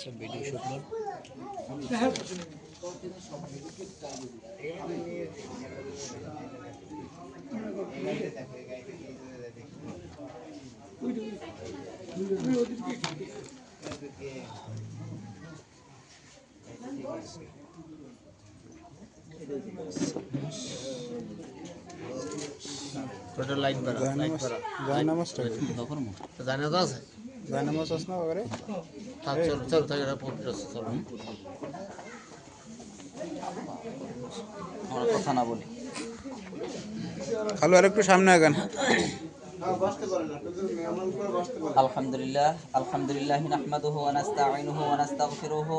আচ্ছা video shoot কর total light বাড়া লাইট বাড়া জায়নামাজটা তো জানা তো আছে? বাবারে থাক চল চল তাই এটা পবিত্র আছে চল। আমরা কথা না বলি। খালু আর একটু সামনে আগান। আলহামদুলিল্লাহ আলহামদুলিল্লাহ নাহমাদুহু ওয়া নাস্তাঈনুহু ওয়া নাস্তাগফিরুহু।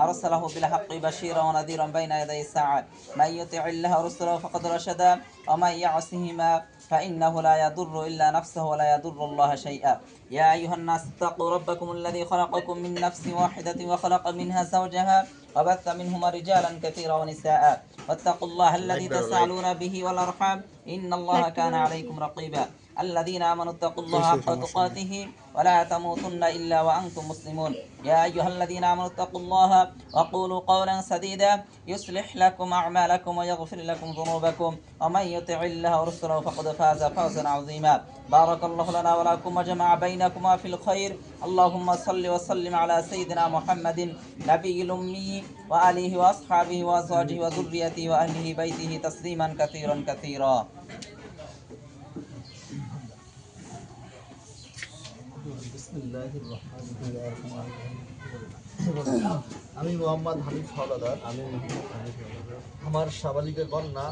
أرسله بالحق بشيرا ونذيرا بين يدي الساعة من يطع الله رسله فقد رشد ومن يعصهما فإنه لا يضر إلا نفسه ولا يضر الله شيئا. يا أيها الناس اتقوا ربكم الذي خلقكم من نفس واحدة وخلق منها زوجها وبث منهما رجالا كثيرا ونساء. واتقوا الله الذي تسألون به والأرحام. إن الله كان عليكم رقيبا. الذين آمنوا اتقوا الله حق تقاته ولا تموتن إلا وأنتم مسلمون. يا أيها الذين آمنوا اتقوا الله وقولوا قولا سديدا. يصلح لكم أعمالكم ويغفر لكم ذنوبكم. ومن يطع الله ورسوله فقد فاز فوزا عظيما. بارك الله لنا ولكم وجمع بينكما في الخير. اللهم صل وسلم على سيدنا محمد نبي الأمي وآله وأصحابه وأزواجه وذريته وأهله بيته تسليما كثيرا كثيرا. الله الرحمن الرحيم. আমি মোহাম্মদ হানিফ হাওলাদার আমি আমার সাবালিকের কন্যা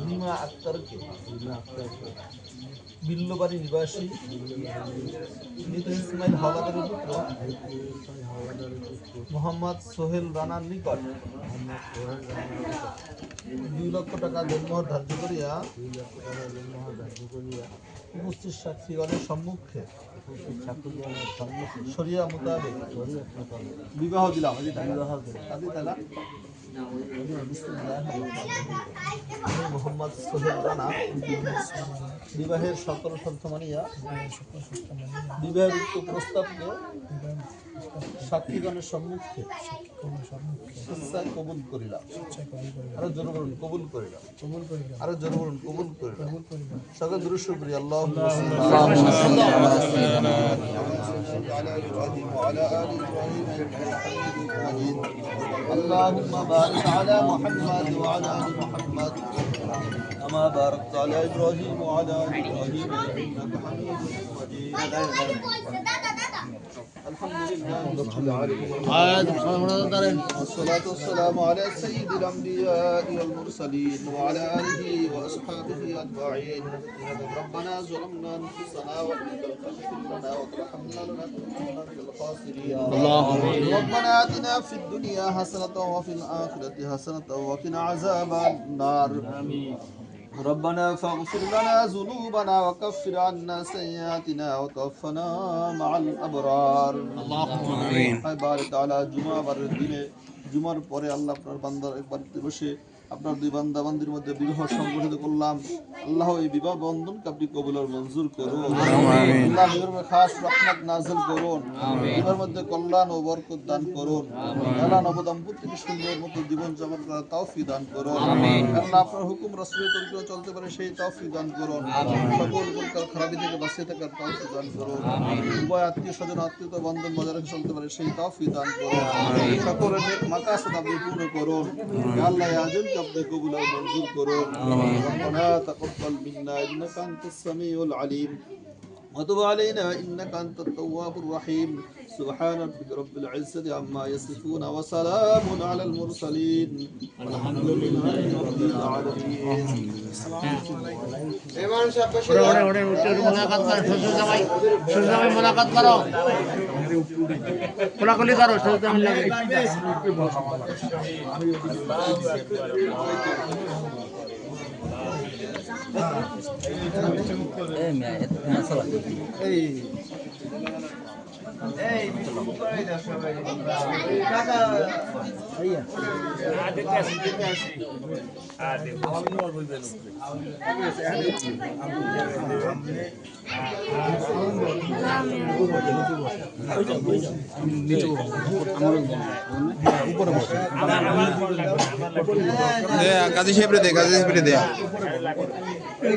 রিমা আক্তারকে। বিল্লবাড়ি নিবাসী মৃত ইসমাইল হাওলাদারের পুত্র মোহাম্মদ সোহেল রানার নিকট দুই লক্ষ টাকা জন্মহর ধার্য করিয়া দুই লক্ষ টাকা জন্মহার ধার্য করিয়া উপস্থিত সাক্ষীগণের সম্মুখে শরিয়া মোতাবেক বিবাহ দিলাম তালা। মোহাম্মদ সোহেল বিবাহের সকল শর্ত মানিয়া বিবাহের প্রস্তাব প্রস্তাবকে সাক্ষীগণের সম্মুখে ইচ্ছায় কবুল করিলাম আরো জোর বলুন কবুল করিলাম আরো জোর বলুন কবুল করিলাম সকল দুরুশ করি আল্লাহ اللهم بارك على محمد وعلى ال محمد كما باركت على ابراهيم وعلى ال ابراهيم انك حميد مجيد والصلاة والسلام على سيد الأنبياء والمرسلين وعلى آله وأصحابه أجمعين. ربنا ظلمنا أنفسنا وإن لنا وترحمنا لنكونن من الخاسرين. ربنا آتنا في الدنيا حسنة وفي الآخرة حسنة وقنا عذاب النار. ربنا فاغفر لنا ذنوبنا وكفر عنا سيئاتنا وتوفنا مع الأبرار اللهم آمين بارك على جمعة بر দিনে জুমার পরে আল্লাহ আপনার বান্দার বাড়িতে বসে আপনার দুই বান্দা বান্দির মধ্যে বিবাহ সংগঠিত করলাম। আল্লাহ এই বিবাহ বন্ধনকে আপনি কবুল আর মঞ্জুর করুন। আল্লাহ খাস রহমত নাজিল করুন। বিবাহের মধ্যে কল্যাণ ও বরকত দান করুন। আল্লাহ নবদম্পতিকে সুন্দর মতো জীবন যাপন করার দান করুন। আল্লাহ আপনার হুকুম রাসূলের তরিকা চলতে পারে সেই তৌফিক দান করুন। সকল প্রকার খারাপি থেকে বাঁচিয়ে থাকার দান করুন। উভয় আত্মীয় স্বজন আত্মীয়তা বন্ধন বজায় রেখে চলতে পারে সেই তৌফিক দান করুন। সকলের মাকাসাদ আপনি পূর্ণ করুন। আল্লাহ আজমকে قبض قبلا منظور قرون ربنا تقبل منا إنك أنت السميع العليم. وتب علينا انك انت التواب الرحيم سبحان ربك رب العزه عما يصفون وسلام على المرسلين والحمد لله رب العالمين ওরে ওরে উঠে উঠে মোলাকাত করো শ্বশুর জামাই 哎免疫力了。哎。কাজী সাহেবরে দে কাজী সাহেবরে দে।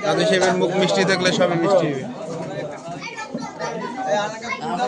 কাজী সাহেবের মুখ মিষ্টি থাকলে সবই মিষ্টি। হবে